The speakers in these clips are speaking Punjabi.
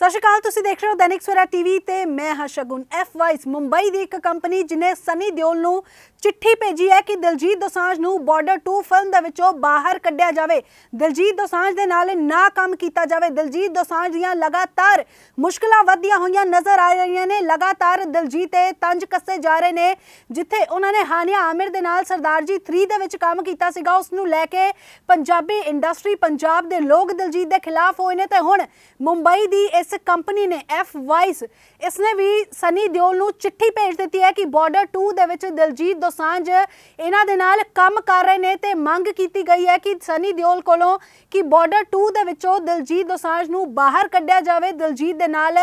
ਸਤਿ ਸ਼੍ਰੀ ਅਕਾਲ, ਤੁਸੀਂ ਦੇਖ ਰਹੇ ਹੋ ਦੈਨਿਕ ਸਵੇਰਾ ਟੀਵੀ ਤੇ ਮੈਂ ਹਾਂ ਸ਼ਗੁਨ ਐਫ ਵਾਈਸ ਮੁੰਬਈ ਦੀ ਇੱਕ ਕੰਪਨੀ ਜਿਨੇ ਸਨੀ ਦਿਓਲ ਨੂੰ ਚਿੱਠੀ ਭੇਜੀ ਹੈ ਕਿ ਦਿਲਜੀਤ ਦੋਸਾਂਝ ਨੂੰ ਬਾਰਡਰ 2 ਫਿਲਮ ਦੇ ਵਿੱਚੋਂ ਬਾਹਰ ਕੱਢਿਆ ਜਾਵੇ। ਦਿਲਜੀਤ ਦੋਸਾਂਝ ਦੇ ਨਾਲ ਨਾ ਕੰਮ ਕੀਤਾ ਜਾਵੇ। ਦਿਲਜੀਤ ਦੋਸਾਂਝ ਦੀਆਂ ਲਗਾਤਾਰ ਮੁਸ਼ਕਲਾਂ ਵਧਦੀਆਂ ਹੋਈਆਂ ਨਜ਼ਰ ਆ ਰਹੀਆਂ ਨੇ। ਲਗਾਤਾਰ ਦਿਲਜੀਤ ਤੇ ਤੰਜ ਕੱਸੇ ਜਾ ਰਹੇ ਨੇ, ਜਿੱਥੇ ਉਹਨਾਂ ਨੇ ਹਾਨੀਆ ਆਮਿਰ ਦੇ ਨਾਲ ਸਰਦਾਰ ਜੀ 3 ਦੇ ਵਿੱਚ ਕੰਮ ਕੀਤਾ ਸੀਗਾ। ਉਸ ਨੂੰ ਲੈ ਕੇ ਪੰਜਾਬੀ ਇੰਡਸਟਰੀ ਪੰਜਾਬ ਦੇ ਲੋਕ ਦਿਲਜੀਤ ਦੇ ਖਿਲਾਫ ਹੋਏ ਨੇ ਤੇ ਹੁਣ ਮੁੰਬਈ ਦੀ ਇਸ ਕੰਪਨੀ ਨੇ ਐਫ ਵਾਈਸ ਇਸਨੇ ਵੀ ਸਨੀ ਦਿਓਲ ਨੂੰ ਚਿੱਠੀ ਭੇਜ ਦਿੱਤੀ ਹੈ ਕਿ ਬਾਰਡਰ 2 ਦੇ ਵਿੱਚ ਦਿਲਜੀਤ ਦੋਸਾਂਝ ਇਹਨਾਂ ਦੇ ਨਾਲ ਕੰਮ ਕਰ ਰਹੇ ਨੇ ਤੇ ਮੰਗ ਕੀਤੀ ਗਈ ਹੈ ਕਿ ਸਨੀ ਦਿਓਲ ਕੋਲੋਂ ਕਿ ਬਾਰਡਰ 2 ਦੇ ਵਿੱਚੋਂ ਦਿਲਜੀਤ ਦੋਸਾਂਝ ਨੂੰ ਬਾਹਰ ਕੱਢਿਆ ਜਾਵੇ। ਦਿਲਜੀਤ ਦੇ ਨਾਲ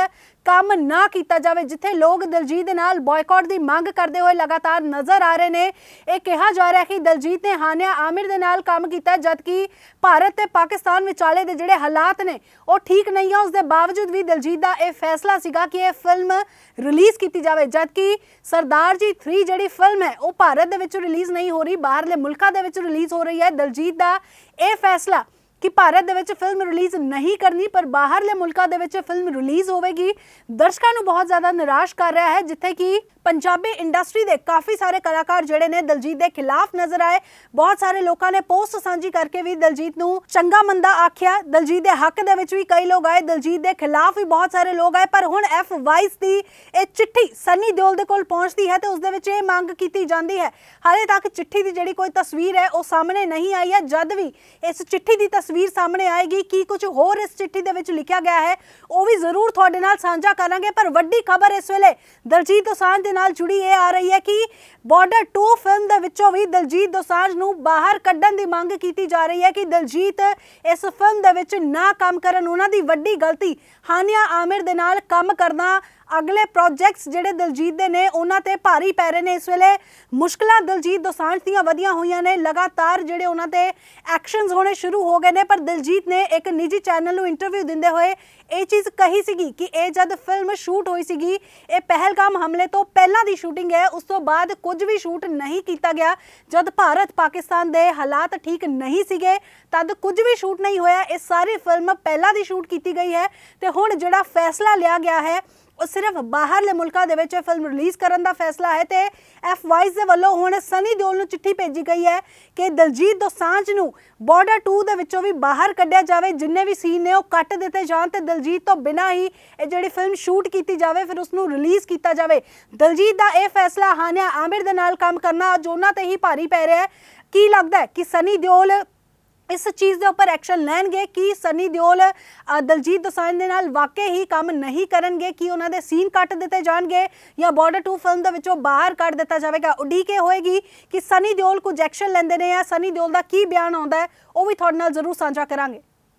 ਕੰਮ ਨਾ ਕੀਤਾ ਜਾਵੇ, ਜਿੱਥੇ ਲੋਕ ਦਿਲਜੀਤ ਦੇ ਨਾਲ ਬਾਇਕਾਟ ਦੀ ਮੰਗ ਕਰਦੇ ਹੋਏ ਲਗਾਤਾਰ ਨਜ਼ਰ ਆ ਰਹੇ ਨੇ। ਇਹ ਕਿਹਾ ਜਾ ਰਿਹਾ ਕਿ ਦਿਲਜੀਤ ਨੇ ਹਾਨਿਆ ਆਮਿਰ ਦੇ ਨਾਲ ਕੰਮ ਕੀਤਾ ਜਦਕਿ ਭਾਰਤ ਤੇ ਪਾਕਿਸਤਾਨ ਵਿਚਾਲੇ ਦੇ ਜਿਹੜੇ ਹਾਲਾਤ ਨੇ, ਉਹ ਠੀਕ ਨਹੀਂ ਆ। ਉਸ ਦੇ ਬਾਵਜੂਦ ਵੀ ਦਿਲਜੀਤ ਦਾ ਇਹ ਫੈਸਲਾ ਸੀਗਾ ਕਿ ਇਹ ਫਿਲਮ ਰਿਲੀਜ਼ ਕੀਤੀ ਜਾਵੇ, ਜਦਕਿ ਸਰਦਾਰ ਜੀ 3 ਜਿਹੜੀ ਫਿਲਮ ਹੈ, ਉਹ ਭਾਰਤ ਦੇ ਵਿੱਚ ਰਿਲੀਜ਼ ਨਹੀਂ ਹੋ ਰਹੀ, ਬਾਹਰਲੇ ਮੁਲਕਾਂ ਦੇ ਵਿੱਚ ਰਿਲੀਜ਼ ਹੋ ਰਹੀ ਹੈ। ਦਿਲਜੀਤ ਦਾ ਇਹ ਫੈਸਲਾ ਕਿ ਭਾਰਤ ਦੇ ਵਿੱਚ ਫਿਲਮ ਰਿਲੀਜ਼ ਨਹੀਂ ਕਰਨੀ, ਪਰ ਬਾਹਰਲੇ ਮੁਲਕਾਂ ਦੇ ਵਿੱਚ ਫਿਲਮ ਰਿਲੀਜ਼ ਹੋਵੇਗੀ। ਦਰਸ਼ਕਾਂ ਨੂੰ ਬਹੁਤ ਜ਼ਿਆਦਾ ਨਿਰਾਸ਼ ਕਰ ਰਿਹਾ ਹੈ, ਜਿੱਥੇ ਕਿ ਪੰਜਾਬੀ ਇੰਡਸਟਰੀ ਦੇ ਕਾਫੀ ਸਾਰੇ ਕਲਾਕਾਰ ਜਿਹੜੇ ਨੇ ਦਲਜੀਤ ਦੇ ਖਿਲਾਫ ਨਜ਼ਰ ਆਏ। ਬਹੁਤ ਸਾਰੇ ਲੋਕਾਂ ਨੇ ਪੋਸਟ ਸਾਂਝੀ ਕਰਕੇ ਵੀ ਦਲਜੀਤ ਨੂੰ ਚੰਗਾ ਮੰਦਾ ਆਖਿਆ। ਦਲਜੀਤ ਦੇ ਹੱਕ ਦੇ ਵਿੱਚ ਵੀ ਕਈ ਲੋਕ ਆਏ, ਦਲਜੀਤ ਦੇ ਖਿਲਾਫ ਵੀ ਬਹੁਤ ਸਾਰੇ ਲੋਕ ਆਏ, ਪਰ ਹੁਣ ਐਫ ਵਾਈਸ ਦੀ ਇਹ ਚਿੱਠੀ ਸਨੀ ਦਿਓਲ ਦੇ ਕੋਲ ਪਹੁੰਚਦੀ ਹੈ ਤੇ ਉਸ ਦੇ ਵਿੱਚ ਇਹ ਮੰਗ ਕੀਤੀ ਜਾਂਦੀ ਹੈ। ਹਾਲੇ ਤੱਕ ਚਿੱਠੀ ਦੀ ਜਿਹੜੀ ਕੋਈ ਤਸਵੀਰ ਹੈ, ਉਹ ਸਾਹਮਣੇ ਨਹੀਂ ਆਈ ਹੈ। ਜਦ ਵੀ ਇਸ ਚਿੱਠੀ ਦੀ ਤਸਵੀਰ ਸਾਹਮਣੇ ਆਏਗੀ ਕੀ ਕੁਝ ਹੋਰ ਇਸ ਚਿੱਠੀ ਦੇ ਵਿੱਚ ਲਿਖਿਆ ਗਿਆ ਹੈ। ਉਹ ਵੀ ਜ਼ਰੂਰ ਤੁਹਾਡੇ ਨਾਲ ਸਾਂਝਾ ਕਰਾਂਗੇ, ਪਰ ਵੱਡੀ ਖਬਰ ਇਸ ਵੇਲੇ ਦਲਜੀਤ ਦੋਸਾਂਝ ਦੇ ਨਾਲ ਜੁੜੀ ਇਹ ਆ ਰਹੀ ਹੈ ਕਿ ਬਾਰਡਰ 2 ਫਿਲਮ ਦੇ ਵਿੱਚੋਂ ਵੀ ਦਲਜੀਤ ਦੋਸਾਂਝ ਨੂੰ ਬਾਹਰ ਕੱਢਣ ਦੀ ਮੰਗ ਕੀਤੀ ਜਾ ਰਹੀ ਹੈ ਕਿ ਦਲਜੀਤ ਇਸ ਫਿਲਮ ਦੇ ਵਿੱਚ ਨਾ ਕੰਮ ਕਰਨ। ਉਹਨਾਂ ਦੀ ਵੱਡੀ ਗਲਤੀ ਹਾਨੀਆ ਆਮਿਰ ਦੇ ਨਾਲ ਕੰਮ ਕਰਨਾ ਅਗਲੇ ਪ੍ਰੋਜੈਕਟਸ ਜਿਹੜੇ ਦਿਲਜੀਤ ਦੇ ਨੇ, ਉਹਨਾਂ ਤੇ ਭਾਰੀ ਪੈ ਰਹੇ ਨੇ। ਇਸ ਵੇਲੇ ਮੁਸ਼ਕਲਾਂ ਦਿਲਜੀਤ ਦੋਸਾਂਝ ਦੀਆਂ ਵਧੀਆਂ ਹੋਈਆਂ ਨੇ। ਲਗਾਤਾਰ ਜਿਹੜੇ ਉਹਨਾਂ ਤੇ ਐਕਸ਼ਨਸ ਹੋਣੇ ਸ਼ੁਰੂ ਹੋ ਗਏ ਨੇ, ਪਰ ਦਿਲਜੀਤ ਨੇ ਇੱਕ ਨਿੱਜੀ ਚੈਨਲ ਨੂੰ ਇੰਟਰਵਿਊ ਦਿੰਦੇ ਹੋਏ ਇਹ ਚੀਜ਼ ਕਹੀ ਸੀਗੀ ਕਿ ਇਹ ਜਦ ਫਿਲਮ ਸ਼ੂਟ ਹੋਈ ਸੀਗੀ, ਇਹ ਪਹਿਲਗਾਮ ਹਮਲੇ ਤੋਂ ਪਹਿਲਾਂ ਦੀ ਸ਼ੂਟਿੰਗ ਹੈ। ਉਸ ਤੋਂ ਬਾਅਦ ਕੁਝ ਵੀ ਸ਼ੂਟ ਨਹੀਂ ਕੀਤਾ ਗਿਆ। ਜਦ ਭਾਰਤ ਪਾਕਿਸਤਾਨ ਦੇ ਹਾਲਾਤ ਠੀਕ ਨਹੀਂ ਸੀਗੇ, ਤਦ ਕੁਝ ਵੀ ਸ਼ੂਟ ਨਹੀਂ ਹੋਇਆ। ਇਹ ਸਾਰੀ ਫਿਲਮ ਪਹਿਲਾਂ ਦੀ ਸ਼ੂਟ ਕੀਤੀ ਗਈ ਹੈ। ਤੇ ਹੁਣ ਜਿਹੜਾ ਫੈਸਲਾ ਲਿਆ ਗਿਆ ਹੈ ਉਹ ਸਿਰਫ ਬਾਹਰਲੇ ਮੁਲਕਾਂ ਦੇ ਵਿੱਚ ਇਹ ਫਿਲਮ ਰਿਲੀਜ਼ ਕਰਨ ਦਾ ਫੈਸਲਾ ਹੈ ਤੇ ਐਫ ਵਾਈਜ਼ ਦੇ ਵੱਲੋਂ ਹੁਣ ਸਨੀ ਦਿਓਲ ਨੂੰ ਚਿੱਠੀ ਭੇਜੀ ਗਈ ਹੈ ਕਿ ਦਲਜੀਤ ਦੋਸਾਂਝ ਨੂੰ ਬਾਰਡਰ 2 ਦੇ ਵਿੱਚੋਂ ਵੀ ਬਾਹਰ ਕੱਢਿਆ ਜਾਵੇ, ਜਿੰਨੇ ਵੀ ਸੀਨ ਨੇ ਉਹ ਕੱਟ ਦਿੱਤੇ ਜਾਣ ਤੇ ਦਲਜੀਤ ਤੋਂ ਬਿਨਾਂ ਹੀ ਇਹ ਜਿਹੜੀ ਫਿਲਮ ਸ਼ੂਟ ਕੀਤੀ ਜਾਵੇ, ਫਿਰ ਉਸ ਨੂੰ ਰਿਲੀਜ਼ ਕੀਤਾ ਜਾਵੇ। ਦਲਜੀਤ ਦਾ ਇਹ ਫੈਸਲਾ ਹਾਨਿਆ ਆਮਿਰ ਦੇ ਨਾਲ ਕੰਮ ਕਰਨਾ, ਅੱਜ ਉਹਨਾਂ ਤੇ ਹੀ ਭਾਰੀ ਪੈ ਰਿਹਾ ਹੈ। ਕੀ ਲੱਗਦਾ ਹੈ ਕਿ ਸਨੀ ਦਿਓਲ ਇਸ ਚੀਜ਼ ਦੇ ਉੱਪਰ ਐਕਸ਼ਨ ਲੈਣਗੇ ਕਿ ਸਨੀ ਦਿਓਲ ਦਲਜੀਤ ਦੋਸਾਂਝ ਦੇ ਨਾਲ ਵਾਕਈ ਹੀ ਕੰਮ ਨਹੀਂ ਕਰਨਗੇ, ਕਿ ਉਹਨਾਂ ਦੇ ਸੀਨ ਕੱਟ ਦਿੱਤੇ ਜਾਣਗੇ ਜਾਂ ਬਾਰਡਰ 2 ਫਿਲਮ ਦੇ ਵਿੱਚੋਂ ਬਾਹਰ ਕੱਢ ਦਿੱਤਾ ਜਾਵੇਗਾ। ਉਡੀਕੇ ਹੋਏਗੀ ਕਿ ਸਨੀ ਦਿਓਲ ਕੁਝ ਐਕਸ਼ਨ ਲੈਂਦੇ ਨੇ ਜਾਂ ਸਨੀ ਦਿਓਲ ਦਾ ਕੀ ਬਿਆਨ ਆਉਂਦਾ ਹੈ, ਉਹ ਵੀ ਤੁਹਾਡੇ ਨਾਲ ਜ਼ਰੂਰ ਸਾਂਝਾ ਕਰਾਂਗੇ।